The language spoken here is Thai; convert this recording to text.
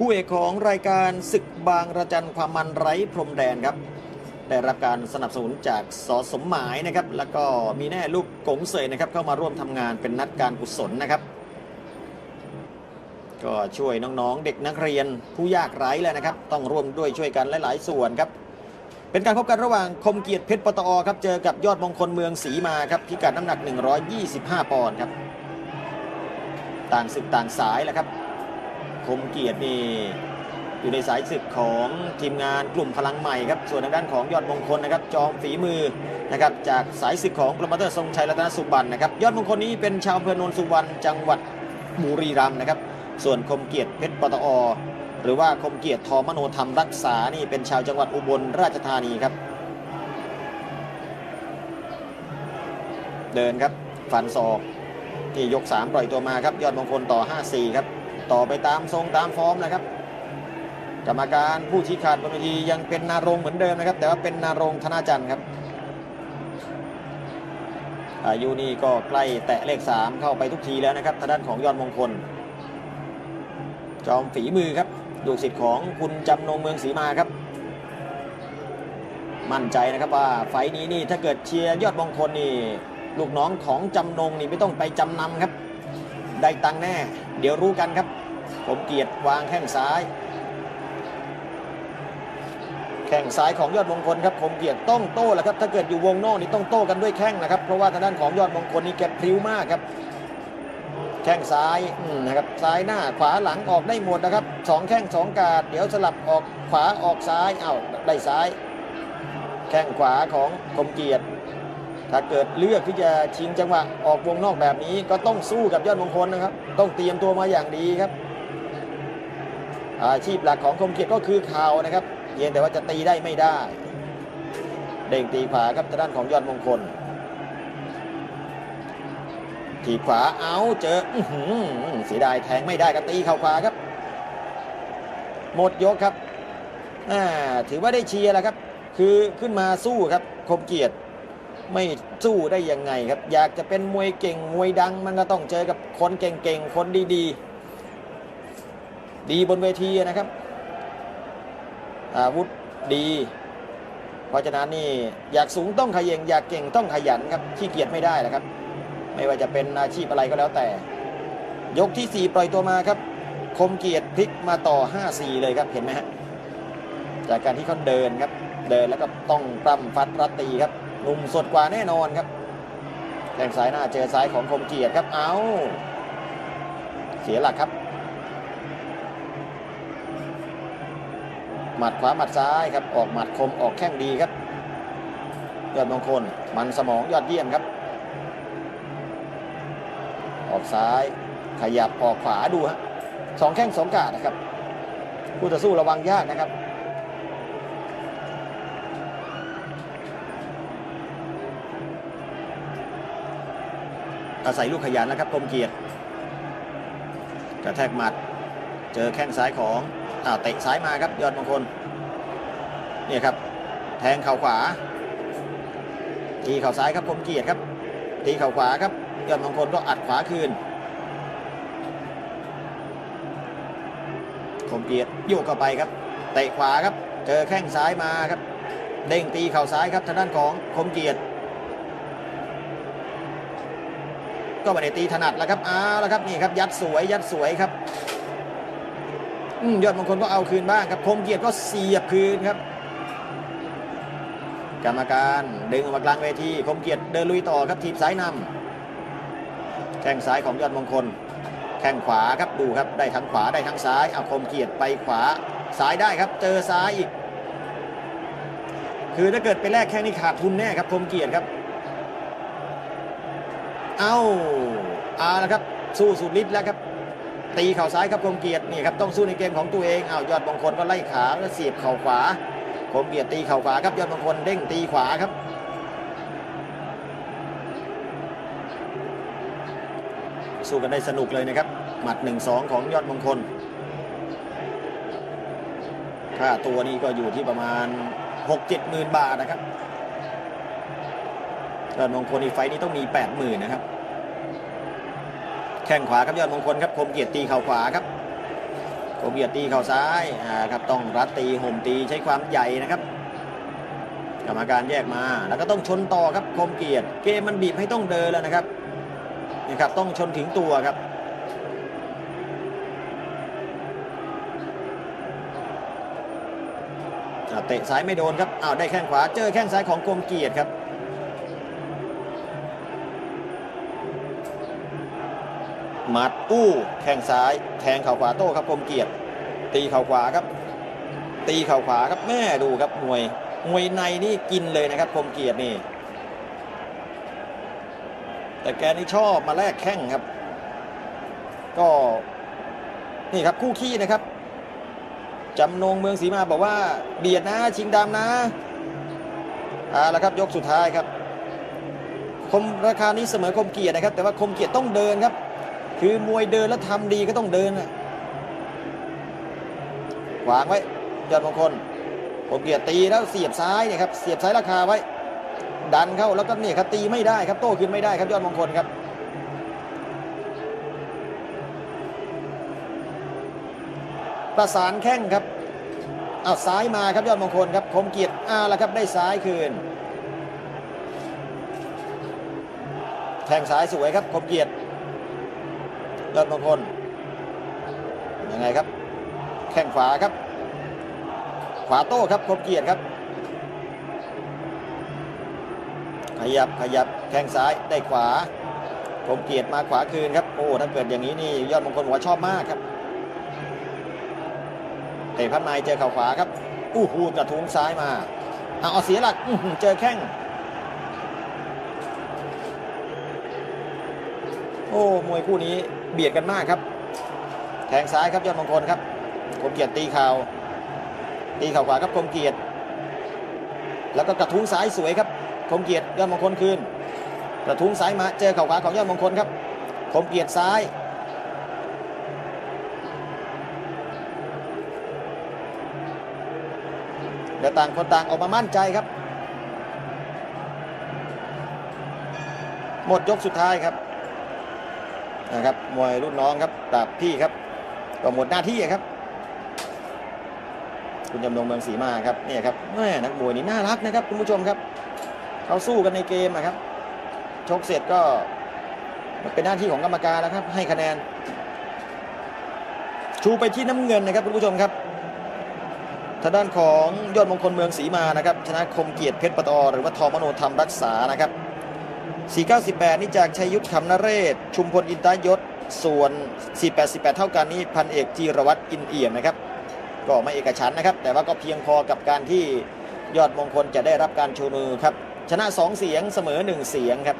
คู่เอกของรายการศึกบางระจันความมันไร้พรมแดนครับ ได้รับการสนับสนุนจากสสมหมายนะครับ แล้วก็มีแน่ลูกกงเสยนะครับ เข้ามาร่วมทำงานเป็นนัดการกุศลนะครับ ก็ช่วยน้องๆ เด็กนักเรียนผู้ยากไร้แล้วนะครับ ต้องร่วมด้วยช่วยกันหลาย ๆ ส่วนครับ เป็นการพบกันระหว่างคมเกียรติเพชรปตอครับเจอกับยอดมงคลเมืองศรีมาครับพิกัดน้ำหนัก 125 ปอนด์ครับ ต่างศึกต่างสายแหละครับ คมเกียรตินี่อยู่ในสายศึกของทีมงานกลุ่มพลังใหม่ครับส่วนทางด้านของยอดมงคลนะครับจอมฝีมือนะครับจากสายศึกของโปรโมเตอร์ทรงชัยรัตนสุบันนะครับยอดมงคลนี้เป็นชาวอำเภอโนนสุวรรณจังหวัดบุรีรัมย์นะครับส่วนคมเกียรติเพชรปตอ หรือว่าคมเกียรติทอมโนธรรมรักษานี่เป็นชาวจังหวัดอุบลราชธานีครับ เดินครับฟันศอกที่ยก 3 ปล่อยตัวมาครับยอดมงคลต่อ 5-4 ครับ ต่อไปตามทรงตามฟอร์มนะครับ กรรมการผู้ชี้ขาดบนเวทียังเป็นนารงเหมือนเดิมนะครับ แต่ว่าเป็นนารงธนาจันทร์ครับ อายุนี่ก็ใกล้แตะเลข 3 เข้าไปทุกทีแล้วนะครับทางด้านของยอดมงคล จอมฝีมือครับลูกศิษย์ของคุณจำนงเมืองศรีมาครับ มั่นใจนะครับว่าไฟนี้นี่ถ้าเกิดเชียร์ยอดมงคลนี่ลูกน้องของจำนงนี่ไม่ต้องไปจำนำครับ ได้ตังแน่ เดี๋ยวรู้กันครับ ผมเกียรติวางแข้งซ้าย แข้งซ้ายของยอดมงคลครับผมเกียรติต้องโต้แหละครับ ถ้าเกิดอยู่วงนอกนี่ต้องโต้กันด้วยแข้งนะครับ เพราะว่าทางด้านของยอดมงคลนี่แกพริ้วมากครับ แข้งซ้ายนะครับ ซ้ายหน้าขวาหลังออกได้หมดนะครับสองแข้งสองกาด เดี๋ยวสลับออกขวาออกซ้าย เอ้าได้ซ้าย แข้งขวาของคมเกียรติถ้าเกิดเลือกที่จะชิงจังหวะออกวงนอกแบบนี้ก็ต้องสู้กับยอดมงคลนะครับ ต้องเตรียมตัวมาอย่างดีครับ อาชีพหลักของคมเกียรติก็คือข่านะครับเพียงแต่ว่าจะตีได้ไม่ได้ เด้งตีขวาครับทางด้านของยอดมงคล ทีขวาเอาเจอเสียดายแทงไม่ได้ครับตีเข่าขวาครับ หมดยกครับถือว่าได้เชียร์แล้วครับ คือขึ้นมาสู้ครับ คมเกียรติไม่สู้ได้ยังไงครับ อยากจะเป็นมวยเก่งมวยดัง มันก็ต้องเจอกับคนเก่งๆคนดีๆ ดีบนเวทีนะครับ อาวุธดี เพราะฉะนั้นนี่อยากสูงต้องขยเยงอยากเก่งต้องขยันครับขี้เกียจไม่ได้นะครับ ไม่ว่าจะเป็นอาชีพอะไรก็แล้วแต่ ยกที่ 4 ปล่อยตัวมาครับ คมเกียรติพลิกมาต่อ 5-4 เลยครับเห็นไหมฮะจากการที่เขาเดินครับ เดินแล้วก็ต้องปล้ำฟัดรัดตีครับหนุ่มสดกว่าแน่นอนครับแข้งซ้ายหน้าเจอซ้ายของคมเกียรติครับเอาเสียหลักครับ หมัดขวาหมัดซ้ายครับออกหมัดคมออกแข้งดีครับยอดมงคลมันสมองยอดเยี่ยมครับ ออกซ้ายขยับออกขวาดูฮะสองแข้งสองกาดนะครับผู้ต่อสู้ระวังยากนะครับอาศัยลูกขยันนะครับคมเกียรติกระแทกหมัด เจอแข้งซ้ายของ อ่าวเตะซ้ายมาครับยอดมงคลเนี่ยครับแทงเข่าขวา ตีเข่าซ้ายครับคมเกียรติครับ ตีเข่าขวาครับยอดมงคลก็อัดขวาคืนคมเกียรติโยกเข้าไปครับเตะขวาครับ เจอแข้งซ้ายมาครับ เด้งตีเข่าซ้ายครับทางด้านของคมเกียรติก็ไม่ได้ตีถนัดแล้วครับอ้าวแล้วครับนี่ครับยัดสวยยัดสวยครับ ยอดมงคลก็เอาคืนบ้างครับคมเกียรติก็เสียบคืนครับ กรรมการดึงออกมากลางเวทีคมเกียรติเดินลุยต่อครับทีบซ้ายนำแข้งซ้ายของยอดมงคล แข้งขวาครับดูครับได้ทั้งขวาได้ทั้งซ้ายเอาคมเกียรติไปขวาซ้ายได้ครับ เจอซ้ายอีก คือถ้าเกิดไปแลกแข้งนี่ขาดทุนแน่ครับคมเกียรติครับ เอาเอาละครับสู้สุดฤทธิ์แล้วครับ ตีเข่าซ้ายครับคมเกียรตินี่ครับต้องสู้ในเกมของตัวเองเอายอดมงคลก็ไล่ขาแล้วเสียบเข่าขวาคมเกียรติตีเข่าขวาครับยอดมงคลเด้งตีขวาครับสู้กันได้สนุกเลยนะครับ หมัด 1-2 ของยอดมงคลค่าตัวนี้ก็อยู่ที่ประมาณ 6-7หมื่นบาทนะครับยอดมงคลอีกไฟนี้ต้องมี 8 0,000นะครับ แข้งขวาครับยอดมงคลครับคมเกียรติตีเข่าขวาครับโกเบียดตีเข่าซ้ายอ่าครับต้องรัดตีห่มตีใช้ความใหญ่นะครับกรรมการแยกมาแล้วก็ต้องชนต่อครับคมเกียรติเกมมันบีบให้ต้องเดินแล้วนะครับนี่ครับต้องชนถึงตัวครับเตะซ้ายไม่โดนครับอ้าวได้แข้งขวาเจอแข้งซ้ายของกรมเกียรติครับ หมัดอู้แข้งซ้าย แทงเข่าขวาโต้ครับกรมเกียรติ ตีเข่าขวาครับ ตีเข่าขวาครับแม่ดูครับมวยมวยในนี่กินเลยนะครับกรมเกียรตินี่ แต่แกนี่ชอบมาแลกแข้งครับ ก็นี่ครับคู่ขี้นะครับจำนงเมืองศรีมาบอกว่าเบียดนะชิงดำนะเอาละครับยกสุดท้ายครับ คมราคานี้เสมอคมเกียรตินะครับ แต่ว่าคมเกียรติต้องเดินครับ คือมวยเดินแล้วทำดีก็ต้องเดินนะวางไว้ยอดมงคลคมเกียรติตีแล้วเสียบซ้ายเนี่ยครับเสียบซ้ายราคาไว้ ดันเข้าแล้วก็เนี่ยครับตีไม่ได้ครับโต้คืนไม่ได้ครับยอดมงคลครับประสานแข้งครับเอาซ้ายมาครับยอดมงคลครับคมเกียรติอ่าแล้วครับได้ซ้ายคืนแทงซ้ายสวยครับคมเกียรติ ยอดมงคลยังไงครับ แข้งขวาครับ ขวาโต้ครับคมเกียรติครับ ขยับขยับแข้งซ้ายได้ขวาคมเกียรติมาขวาคืนครับโอ้ถ้าเกิดอย่างนี้นี่ยอดมงคลบอกว่าชอบมากครับเตะพัดในเจอเข่าขวาครับอู้หูกระทุ้งซ้ายมาเอาเสียหลักเจอแข้ง โอ้มวยคู่นี้เบียดกันมากครับ แทงซ้ายครับยอดมงคลครับคมเกียรติตีเข่าตีเข่าขวาครับคมเกียรติ แล้วก็กระทุ้งซ้ายสวยครับคมเกียรติยอดมงคลคืนกระทุ้งซ้ายมาเจอเข่าขวาของยอดมงคลครับคมเกียรติซ้ายเดี๋ยวต่างคนต่างออกมามั่นใจครับ หมดยกสุดท้ายครับ นะครับมวยรุ่นน้องครับดาบพี่ครับก็หมดหน้าที่ครับ คุณจำนงเมืองศรีมาครับเนี่ยครับแม่นักมวยนี่น่ารักนะครับ คุณผู้ชมครับเขาสู้กันในเกมนะครับชกเสร็จก็เป็นหน้าที่ของกรรมการแล้วครับ ให้คะแนน ชูไปที่น้ำเงินนะครับคุณผู้ชมครับทางด้านของยอดมงคลเมืองศรีมานะครับ ชนะคมเกียรติเพชรปตอหรือว่าทอมโนธรรมรักษานะครับ 498 นี่จากชัยยุทธคำนเรศ ชุมพลอินตายศ ส่วน 488 เท่ากันนี้พันเอกจีรวัตรอินเอี่ยมนะครับ ก็ไม่เอกฉันนะครับ แต่ว่าก็เพียงพอกับการที่ยอดมงคลจะได้รับการชูมือครับ ชนะ 2 เสียงเสมอ 1 เสียงครับ